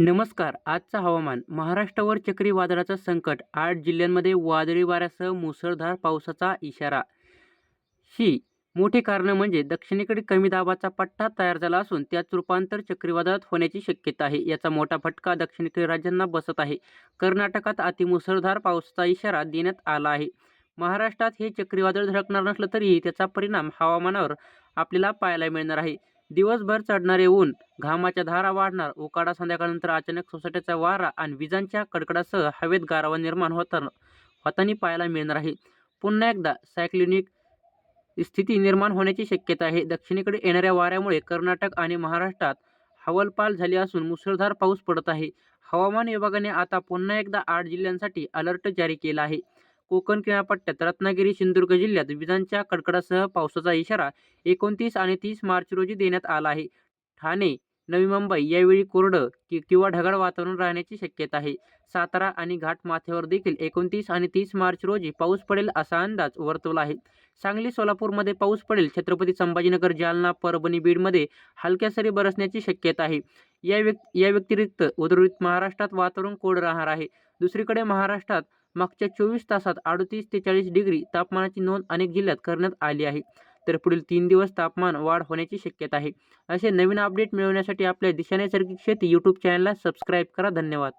नमस्कार आजचं हवामान. महाराष्ट्रावर चक्रीवादळाचं संकट आठ जिल्ह्यांमध्ये वादळी वाऱ्यासह मुसळधार पावसाचा इशारा. ही मोठी कारणं म्हणजे दक्षिणेकडे कमी दाबाचा पट्टा तयार झाला असून त्याच रूपांतर चक्रीवादळात होण्याची शक्यता आहे. याचा मोठा फटका दक्षिणेकडील राज्यांना बसत आहे. कर्नाटकात अतिमुसळधार पावसाचा इशारा देण्यात आला आहे. महाराष्ट्रात हे चक्रीवादळ धडकणार नसलं तरीही त्याचा परिणाम हवामानावर आपल्याला पाहायला मिळणार आहे. दिवसभर चढणारे ऊन घामाच्या धारा वाढणार. उकाडा संध्याकाळनंतर अचानक सोसाट्याचा वारा आणि विजांच्या कडकडासह हवेत गारवा निर्माण होताना होताना पाहायला मिळणार आहे. पुन्हा एकदा सायक्लिनिक स्थिती निर्माण होण्याची शक्यता आहे. दक्षिणेकडे येणाऱ्या वाऱ्यामुळे कर्नाटक आणि महाराष्ट्रात हवालपाल झाली असून मुसळधार पाऊस पडत आहे. हवामान विभागाने आता पुन्हा एकदा आठ जिल्ह्यांसाठी अलर्ट जारी केला आहे. कोकण किनारपट्ट्यात रत्नागिरी सिंधुदुर्ग जिल्ह्यात विजांच्या कडकडासह पावसाचा इशारा एकोणतीस आणि तीस मार्च रोजी देण्यात आला आहे. ठाणे नवी मुंबई यावेळी कोरडं कि किंवा ढगाळ वातावरण राहण्याची शक्यता आहे. सातारा आणि घाटमाथ्यावर देखील एकोणतीस आणि तीस मार्च रोजी पाऊस पडेल असा अंदाज वर्तवला आहे. सांगली सोलापूरमध्ये पाऊस पडेल छत्रपती संभाजीनगर जालना परभणी बीडमध्ये हलक्या सरी बरसण्याची शक्यता आहे. या व्यक् या व्यतिरिक्त उर्वरित महाराष्ट्रात वातावरण कोरडं राहणार आहे. दुसरीकडे महाराष्ट्रात मागच्या चोवीस तासात अडतीस ते चाळीस डिग्री तापमानाची नोंद अनेक जिल्ह्यात करण्यात आली आहे. तर पुढील तीन दिवस तापमान वाढ होण्याची शक्यता आहे. असे नवीन अपडेट मिळवण्यासाठी आपल्या दिशाने सर्किट शेती यूट्यूब चॅनलला सबस्क्राईब करा. धन्यवाद.